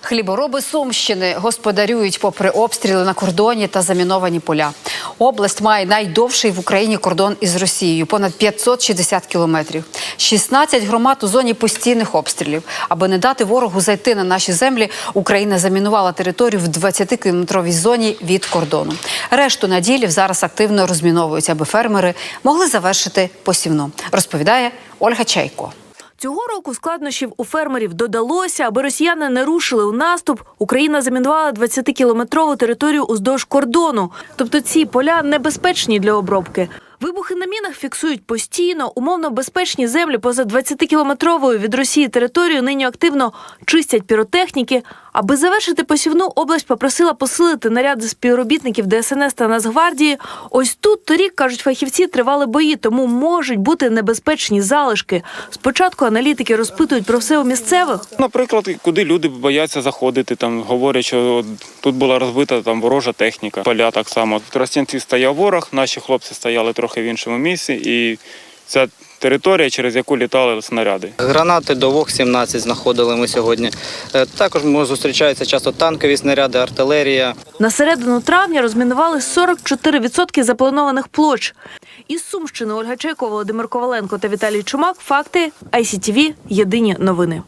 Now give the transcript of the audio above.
Хлібороби Сумщини господарюють попри обстріли на кордоні та заміновані поля. Область має найдовший в Україні кордон із Росією понад 560 кілометрів. 16 громад у зоні постійних обстрілів. Аби не дати ворогу зайти на наші землі, Україна замінувала територію в 20-кілометровій зоні від кордону. Решту наділів зараз активно розміновують, аби фермери могли завершити посівну. Розповідає Ольга Чайко. Цього року складнощів у фермерів додалося, аби росіяни не рушили у наступ. Україна замінувала 20-кілометрову територію уздовж кордону. Тобто ці поля небезпечні для обробки. Вибухи на мінах фіксують постійно. Умовно безпечні землі поза 20-кілометровою від Росії територію нині активно чистять піротехніки. Аби завершити посівну, область попросила посилити наряди співробітників ДСНС та Нацгвардії. Ось тут торік, кажуть фахівці, тривали бої, тому можуть бути небезпечні залишки. Спочатку аналітики розпитують про все у місцевих. Наприклад, куди люди бояться заходити, там говорять, що тут була розбита там ворожа техніка, поля так само. Тростянці стояв ворог, наші хлопці стояли трохи в іншому місці, і ця територія, через яку літали снаряди. Гранати до ВОГ-17 знаходили ми сьогодні. Е, Також зустрічаються часто танкові снаряди, артилерія. На середину травня розмінували 44% запланованих площ. Із Сумщини Ольга Чайкова, Володимир Коваленко та Віталій Чумак. Факти ICTV. Єдині новини.